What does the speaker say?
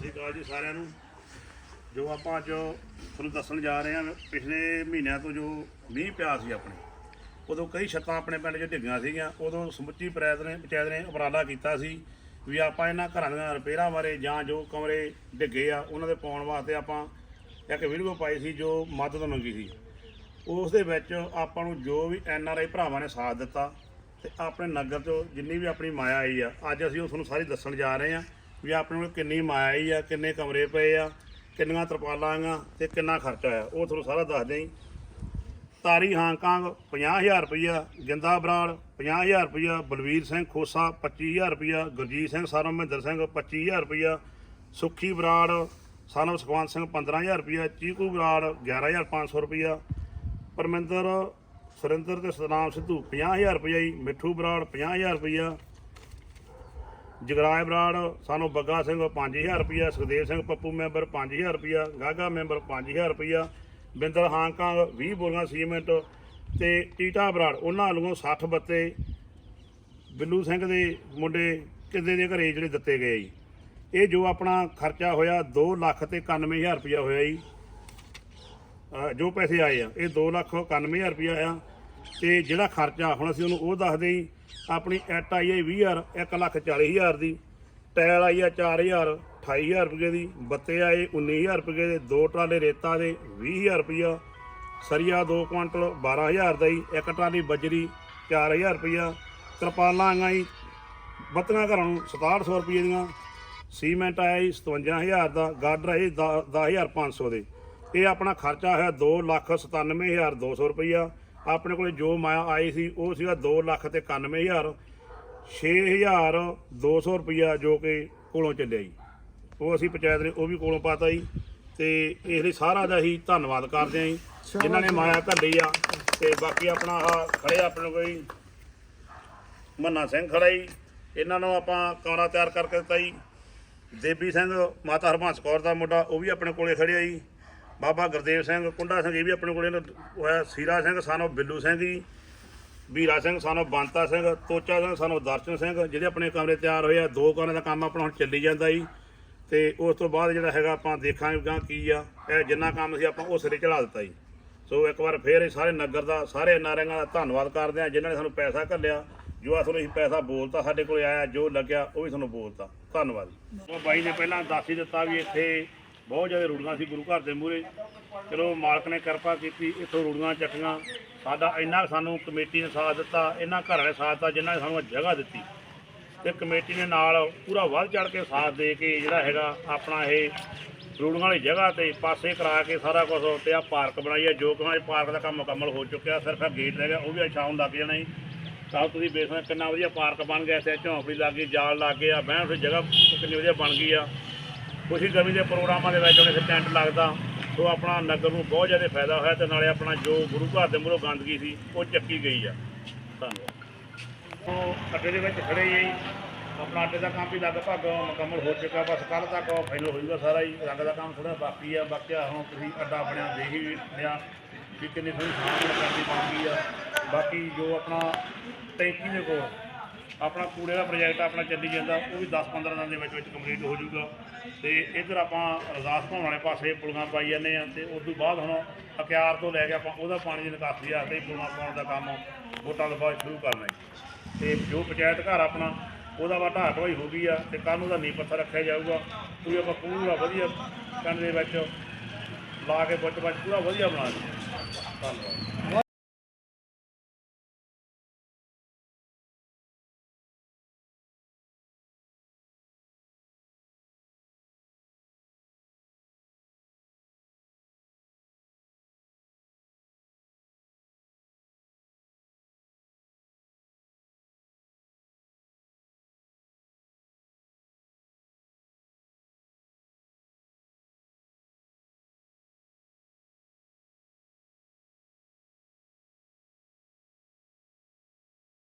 ਸ੍ਰੀ ਅਕਾਲ ਜੀ ਸਾਰਿਆਂ ਨੂੰ। ਜੋ ਆਪਾਂ ਅੱਜ ਤੁਹਾਨੂੰ ਦੱਸਣ ਜਾ ਰਹੇ ਹਾਂ, ਪਿਛਲੇ ਮਹੀਨਿਆਂ ਤੋਂ ਜੋ ਮੀਂਹ ਪਿਆ ਸੀ ਆਪਣੇ, ਉਦੋਂ ਕਈ ਛੱਤਾਂ ਆਪਣੇ ਪਿੰਡ 'ਚ ਡਿੱਗੀਆਂ ਸੀਗੀਆਂ, ਉਦੋਂ ਸਮੁੱਚੀ ਪੰਚਾਇਤ ਨੇ ਪੰਚਾਇਤ ਨੇ ਉਪਰਾਲਾ ਕੀਤਾ ਸੀ ਵੀ ਆਪਾਂ ਇਹਨਾਂ ਘਰਾਂ ਦੀਆਂ ਰਿਪੇਅਰਾਂ ਬਾਰੇ ਜਾਂ ਜੋ ਕਮਰੇ ਡਿੱਗੇ ਆ, ਉਹਨਾਂ ਦੇ ਪਾਉਣ ਵਾਸਤੇ ਆਪਾਂ ਇੱਕ ਵੀਡੀਓ ਪਾਈ ਸੀ ਜੋ ਮਦਦ ਮੰਗੀ ਸੀ। ਉਸ ਦੇ ਵਿੱਚ ਆਪਾਂ ਨੂੰ ਜੋ ਵੀ ਐਨ ਆਰ ਆਈ ਭਰਾਵਾਂ ਨੇ ਸਾਥ ਦਿੱਤਾ ਤੇ ਆਪਣੇ ਨਗਰ ਤੋਂ ਜਿੰਨੀ ਵੀ ਆਪਣੀ ਮਾਇਆ ਆਈ ਆ, ਅੱਜ ਅਸੀਂ ਉਹ ਤੁਹਾਨੂੰ ਸਾਰੀ ਦੱਸਣ ਜਾ ਰਹੇ ਹਾਂ। ਵੀ ਆਪਣੇ ਕੋਲ ਕਿੰਨੀ ਮਾਇਆ ਆਈ ਆ, ਕਿੰਨੇ ਕਮਰੇ ਪਏ ਆ, ਕਿੰਨੀਆਂ ਤਰਪਾਲਾਂ ਆ ਤੇ ਕਿੰਨਾ ਖਰਚਾ ਆ। ਉਹ ਤੁਹਾਨੂੰ ਸਾਰਾ ਦੱਸ ਦੇਈ ਤਾਰੀ ਹਾਂਗਕਾਂਗ 50000 ਰੁਪਈਆ, ਜਿੰਦਾ ਬਰਾੜ 50000 ਰੁਪਈਆ, ਬਲਵੀਰ ਸਿੰਘ ਖੋਸਾ 25000 ਰੁਪਈਆ, ਗੁਰਜੀਤ ਸਿੰਘ ਸਾਰਮ ਮਹਿੰਦਰ ਸਿੰਘ 25000 ਰੁਪਈਆ, ਸੁੱਖੀ ਬਰਾੜ ਸਾਨਵ ਸੁਖਵੰਤ ਸਿੰਘ 15000 ਰੁਪਈਆ, ਚੀਕੂ ਬਰਾੜ 11500 ਰੁਪਈਆ, ਪਰਮਿੰਦਰ, ਸੁਰਿੰਦਰ ਤੇ ਸਤਨਾਮ ਸਿੱਧੂ 50000 ਰੁਪਈਆ ਜੀ, ਮਿੱਠੂ ਬਰਾੜ 50000 ਰੁਪਈਆ ਜਗਰਾਏ ਬਰਾੜ, ਸਾਨੂੰ ਬੱਗਾ ਸਿੰਘ 5000 ਰੁਪਈਆ, ਸੁਖਦੇਵ ਸਿੰਘ ਪੱਪੂ ਮੈਂਬਰ 5000 ਰੁਪਈਆ, ਗਾਗਾ ਮੈਂਬਰ 5000 ਰੁਪਈਆ, ਬਿੰਦਰ ਹਾਂਕਾਂ 20 ਬੋਰੀਆਂ ਸੀਮੈਂਟ ਤੇ ਟੀਟਾ ਬਰਾੜ, ਉਹਨਾਂ ਵੱਲੋਂ 60 ਬੱਤੇ ਬਿੱਲੂ ਸਿੰਘ ਦੇ ਮੁੰਡੇ ਕਿੱਦੇ ਦੇ ਘਰੇ ਜਿਹੜੇ ਦਿੱਤੇ ਗਏ ਜੀ। ਇਹ ਜੋ ਆਪਣਾ ਖਰਚਾ ਹੋਇਆ 2 ਲੱਖ ਤੇ 91000 ਰੁਪਈਆ ਹੋਇਆ ਜੀ। ਜੋ ਪੈਸੇ ਆਏ ਆ, ਇਹ 2 ਲੱਖ 91000 ਰੁਪਈਆ ਆ ਤੇ ਜਿਹੜਾ ਖਰਚਾ ਹੁਣ ਅਸੀਂ ਉਹਨੂੰ ਉਹ ਦੱਸਦੇ ਜੀ ਆਪਣੀ ਐਟ ਆਈ ਹੈ 20000 1 ਲੱਖ 40000 ਦੀ, ਟਾਇਲ ਆਈ ਆ 4000 28000 ਰੁਪਏ ਦੀ, ਬੱਤੇ ਆਏ 19000 ਰੁਪਏ ਦੇ, ਦੋ ਟਰਾਲੇ ਰੇਤਾ ਦੇ 20000 ਰੁਪਈਆ ਸਰੀਆ 2 ਕੁਆਂਟਲ 12000 ਦਾ ਜੀ, ਇੱਕ ਟਰਾਲੀ ਬਜਰੀ 4000 ਰੁਪਈਆ ਤਰਪਾਲਾਂ ਆਈਆਂ ਜੀ, ਬੱਤੀਆਂ ਘਰਾਂ ਨੂੰ 6700 ਰੁਪਏ ਦੀਆਂ, ਸੀਮੈਂਟ ਆਇਆ ਜੀ 57000 ਦਾ, ਗਾਡਰ ਆਏ 10500 ਦੇ। ਇਹ ਆਪਣਾ ਖਰਚਾ ਹੋਇਆ 297200 ਰੁਪਈਆ ਆਪਣੇ ਕੋਲੇ ਜੋ ਮਾਇਆ ਆਈ ਸੀ ਉਹ ਸੀਗਾ 2 ਲੱਖ ਤੇ 91000 6200 ਰੁਪਈਆ ਜੋ ਕਿ ਕੋਲੋਂ ਚੱਲਿਆ ਜੀ। ਉਹ ਅਸੀਂ ਪੰਚਾਇਤ ਨੇ ਉਹ ਵੀ ਕੋਲੋਂ ਪਾਤਾ ਜੀ ਤੇ ਇਸ ਲਈ ਸਾਰਾ ਦਾ ਹੀ ਧੰਨਵਾਦ ਕਰਦੇ ਆਂ ਜੀ। ਜਿਨ੍ਹਾਂ ਨੇ ਮਾਇਆ ਘੱਲੀ ਆ ਤੇ ਬਾਕੀ ਆਪਣਾ ਆਹ ਖੜੇ ਆ ਆਪਣੇ ਕੋਈ ਮੰਨਾ ਸਿੰਘ ਖੜਾ ਜੀ। ਇਹਨਾਂ ਨੂੰ ਆਪਾਂ ਕਮਰਾ ਤਿਆਰ ਕਰਕੇ ਦਿੱਤਾ ਜੀ। ਦੇਬੀ ਸਿੰਘ ਮਾਤਾ ਹਰਬੰਸ ਕੌਰ ਦਾ ਮੁੰਡਾ ਉਹ ਵੀ ਆਪਣੇ ਕੋਲੇ ਖੜਿਆ ਜੀ। ਬਾਬਾ ਗੁਰਦੇਵ ਸਿੰਘ, ਕੁੰਡਾ ਸਿੰਘ ਇਹ ਵੀ ਆਪਣੇ ਕੋਲੇ ਨ- ਹੋਇਆ ਸੀਰਾ ਸਿੰਘ ਸਾਨੂੰ ਬਿੱਲੂ ਸਿੰਘ ਜੀ, ਵੀਰਾ ਸਿੰਘ ਸਾਨੂੰ ਬੰਤਾ ਸਿੰਘ, ਤੋਚਾ ਸਿੰਘ ਸਾਨੂੰ ਦਰਸ਼ਨ ਸਿੰਘ, ਜਿਹੜੇ ਆਪਣੇ ਕਮਰੇ ਤਿਆਰ ਹੋਏ ਆ, ਦੋ ਕਮਰੇ ਦਾ ਕੰਮ ਆਪਣਾ ਹੁਣ ਚੱਲੀ ਜਾਂਦਾ ਜੀ। ਤੇ ਉਸ ਤੋਂ ਬਾਅਦ ਜਿਹੜਾ ਹੈਗਾ ਆਪਾਂ ਦੇਖਾਂਗੇ ਗਾਂ ਕੀ ਆ, ਇਹ ਜਿੰਨਾ ਕੰਮ ਸੀ ਆਪਾਂ ਉਹ ਸਿਰੇ ਚੜਾ ਦਿੱਤਾ ਜੀ। ਸੋ ਇੱਕ ਵਾਰ ਫੇਰ ਇਹ ਸਾਰੇ ਨਗਰ ਦਾ, ਸਾਰੇ ਨਾਰਿਆਂ ਦਾ ਧੰਨਵਾਦ ਕਰਦੇ ਆ, ਜਿਨ੍ਹਾਂ ਨੇ ਸਾਨੂੰ ਪੈਸਾ ਘੱਲਿਆ। ਜੋ ਆ ਤੁਹਾਨੂੰ ਅਸੀਂ ਪੈਸਾ ਬੋਲਤਾ, ਸਾਡੇ ਕੋਲ ਆਇਆ, ਜੋ ਲੱਗਿਆ, ਉਹ ਵੀ ਤੁਹਾਨੂੰ ਬੋਲਤਾ। ਧੰਨਵਾਦ ਉਹ ਬਾਈ ਨੇ ਪਹਿਲਾਂ ਦੱਸ ਹੀ ਦਿੱਤਾ ਵੀ ਇੱਥੇ ਬਹੁਤ ਜ਼ਿਆਦਾ ਰੂੜੀਆਂ ਸੀ ਗੁਰੂ ਘਰ ਦੇ ਮੂਹਰੇ। ਚਲੋ ਮਾਲਕ ਨੇ ਕਿਰਪਾ ਕੀਤੀ, ਇੱਥੋਂ ਰੂੜੀਆਂ ਚੱਕੀਆਂ। ਸਾਡਾ ਇੰਨਾ ਸਾਨੂੰ ਕਮੇਟੀ ਨੇ ਸਾਥ ਦਿੱਤਾ ਇਹਨਾਂ ਘਰਾਂ ਨੇ ਸਾਥ ਦਿੱਤਾ, ਜਿਨ੍ਹਾਂ ਨੇ ਸਾਨੂੰ ਜਗ੍ਹਾ ਦਿੱਤੀ। ਤੇ ਕਮੇਟੀ ਨੇ ਨਾਲ ਪੂਰਾ ਵੱਧ ਚੜ ਕੇ ਸਾਥ ਦੇ ਕੇ ਜਿਹੜਾ ਹੈਗਾ ਆਪਣਾ ਇਹ ਰੂੜੀਆਂ ਵਾਲੀ ਜਗ੍ਹਾ ਤੇ ਪਾਸੇ ਕਰਾ ਕੇ ਸਾਰਾ ਕੁਝ ਤੇ ਆ ਪਾਰਕ ਬਣਾਈ ਹੈ ਜੋ ਕਿ ਇਹ ਪਾਰਕ ਦਾ ਕੰਮ ਮੁਕੰਮਲ ਹੋ ਚੁੱਕਿਆ। ਸਿਰਫ ਇਹ ਗੇਟ ਰਹਿ ਗਿਆ, ਉਹ ਵੀ ਅੱਜ ਸ਼ਾਮ ਨੂੰ ਲੱਗ ਜਾਣਾ ਜੀ। ਤਾਂ ਤੁਸੀਂ ਵੇਖਣਾ ਕਿੰਨਾ ਵਧੀਆ ਪਾਰਕ ਬਣ ਗਿਆ, ਇੱਥੇ ਝੌਂਪੜੀ ਲੱਗ ਗਈ, ਜਾਲ ਲੱਗ ਗਿਆ ਬਹਿਣ ਦੀ ਜਗ੍ਹਾ ਕਿੰਨੀ ਵਧੀਆ ਬਣ ਗਈ ਆ। ਖੁਸ਼ੀ ਗਮੀ ਦੇ ਪ੍ਰੋਗਰਾਮਾਂ ਦੇ ਵਿੱਚ ਹੁਣ ਇੱਥੇ ਟੈਂਟ ਲੱਗਦਾ। ਸੋ ਆਪਣਾ ਨਗਰ ਨੂੰ ਬਹੁਤ ਜ਼ਿਆਦਾ ਫਾਇਦਾ ਹੋਇਆ ਤੇ ਨਾਲੇ ਆਪਣਾ ਜੋ ਗੁਰੂ ਘਰ ਦੇ ਮੂਹਰੋਂ ਗੰਦਗੀ ਸੀ, ਉਹ ਚੱਕੀ ਗਈ ਆ। ਧੰਨਵਾਦ। ਉਹ ਅੱਡੇ ਦੇ ਵਿੱਚ ਖੜੇ ਹੀ ਆਪਣਾ ਅੱਡੇ ਦਾ ਕੰਮ ਵੀ ਲਗਭਗ ਮੁਕੰਮਲ ਹੋ ਚੁੱਕਾ, ਬਸ ਕੱਲ ਤੱਕ ਫਾਈਨਲ ਹੋ ਜਾਊਗਾ ਸਾਰਾ ਹੀ। ਰੰਗ ਦਾ ਕੰਮ ਥੋੜਾ ਬਾਕੀ ਆ, ਬਾਕੀ ਹੁਣ ਤੁਸੀਂ ਅੱਡਾ ਬਣਿਆ, ਦੇਖ ਹੀ ਲਿਆ ਵੀ ਕਿੰਨੀ ਥੋੜੀ ਸਾਂਭ ਕਰਨੀ ਪਾਉਂਦੀ ਆ। ਬਾਕੀ ਜੋ ਆਪਣਾ ਟੈਂਕੀ ਦੇ ਕੋਲ ਆਪਣਾ ਕੂੜੇ ਦਾ ਪ੍ਰੋਜੈਕਟ ਆਪਣਾ ਚੱਲੀ ਜਾਂਦਾ, ਉਹ ਵੀ 10-15 ਦਿਨ ਦੇ ਵਿੱਚ ਵਿੱਚ ਕੰਪਲੀਟ ਹੋ ਜਾਊਗਾ। ਤੇ ਇੱਧਰ ਆਪਾਂ ਰਜ਼ਾਸ ਭਾਉਣ ਵਾਲੇ ਪਾਸੇ ਪੁਲਗਾਂ ਪਾਈ ਜਾਂਦੇ ਆ ਤੇ ਉਸ ਤੋਂ ਬਾਅਦ ਹੁਣ ਅਕਿਆਰ ਤੋਂ ਲੈ ਕੇ ਆਪਾਂ ਉਹਦਾ ਪਾਣੀ ਦੀ ਨਿਕਾਸੀ ਆ ਹੀ ਪੁਲੀਆਂ ਪਾਉਣ ਦਾ ਕੰਮ ਵੋਟਾਂ ਤੋਂ ਬਾਅਦ ਸ਼ੁਰੂ ਕਰਨਾ ਹੈ ਤੇ ਜੋ ਪੰਚਾਇਤ ਘਰ ਆਪਣਾ, ਉਹਦਾ ਵਾ ਢਾਹ ਢਵਾਈ ਹੋ ਗਈ ਆ ਤੇ ਕੱਲ੍ਹ ਨੂੰ ਦਾ ਨੀਂਹ ਪੱਥਰ ਰੱਖਿਆ ਜਾਊਗਾ। ਪੂਰੀ ਆਪਾਂ ਪੂਰਾ ਵਧੀਆ ਕੰਨ ਦੇ ਵਿੱਚ ਲਾ ਕੇ ਬੁੱਚ ਬੱਚ ਪੂਰਾ ਵਧੀਆ ਬਣਾ ਦਿੰਦੇ ਧੰਨਵਾਦ।